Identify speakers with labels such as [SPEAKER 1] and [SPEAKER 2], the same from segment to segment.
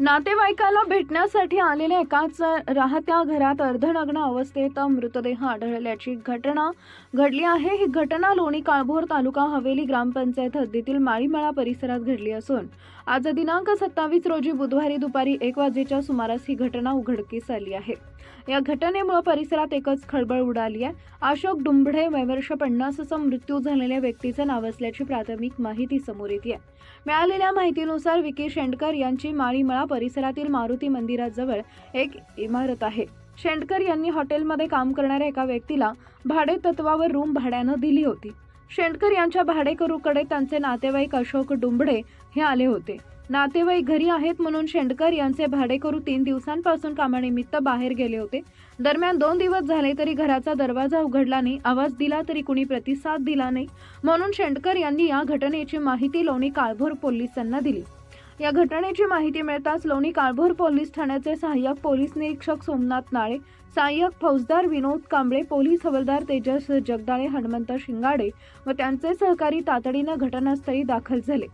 [SPEAKER 1] नातेवाईकाला भेटण्यासाठी आलेल्या एकाच राहत्या घरात अर्धनग्न अवस्थेत मृतदेह आढळल्याची घटना घडली आहे. ही घटना लोणी काळभोर तालुका हवेली ग्रामपंचायत हद्दीतील माळीमळा परिसरात घडली असून आज दिनांक सत्तावीस रोजी बुधवारी दुपारी एक वाजेच्या सुमारास ही घटना उघडकीस आली आहे. या घटनेमुळे परिसरात एकच खळबळ उडाली आहे. अशोक डुंबढे वयवर्ष पन्नासचा मृत्यू झालेल्या व्यक्तीचं नाव असल्याची प्राथमिक माहिती समोर येते आहे मिळालेल्या माहितीनुसार विकी शेंडकर यांची माळीमळा परिसरातील मारुती मंदिराजवळ एक इमारत आहे. शेंडकर यांनी हॉटेलमध्ये काम करणाऱ्या एका व्यक्तीला भाडे तत्वावर रूम भाड्यानं दिली होती. शेंडकर यांच्या भाडेकरूकडे त्यांचे नातेवाईक अशोक डुंबडे हे आले होते. नातेवाईक घरी आहेत म्हणून शेंडकर यांचे भाडेकरू तीन दिवसांपासून कामानिमित्त बाहेर गेले होते. दरम्यान दोन दिवस झाले तरी घराचा दरवाजा उघडला नाही आवाज दिला तरी कुणी प्रतिसाद दिला नाही. म्हणून शेंडकर यांनी या घटनेची माहिती लोणी काळभोर पोलिसांना दिली. या घटनेची माहिती मिळताच लोणी काळभोर पोलीस ठाण्याचे सहाय्यक पोलीस निरीक्षक सोमनाथ नाळे सहाय्यक फौजदार विनोद कांबळे पोलीस हवालदार तेजस जगदाळे हनुमंत शिंगाडे व त्यांचे सहकारी तातडीनं घटनास्थळी दाखल झाले.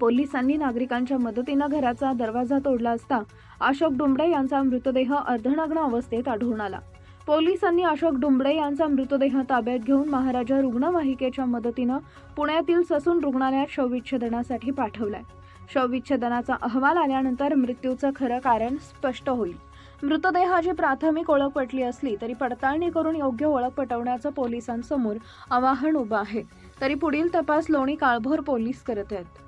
[SPEAKER 1] पोलिसांनी नागरिकांच्या मदतीनं घराचा दरवाजा तोडला असता अशोक डुंबडे यांचा मृतदेह अर्धनग्न अवस्थेत आढळून आला. पोलिसांनी अशोक डुंबडे यांचा मृतदेह ताब्यात घेऊन महाराजा रुग्णवाहिकेच्या मदतीनं पुण्यातील ससून रुग्णालयात शवविच्छेदनासाठी पाठवलाय. शवविच्छेदनाचा अहवाल आल्यानंतर मृत्यूचं खरं कारण स्पष्ट होईल. मृतदेहाची प्राथमिक ओळख पटली असली तरी पडताळणी करून योग्य ओळख पटवण्याचं पोलिसांसमोर आवाहन उभं आहे. तरी पुढील तपास लोणी काळभोर पोलीस करत आहेत.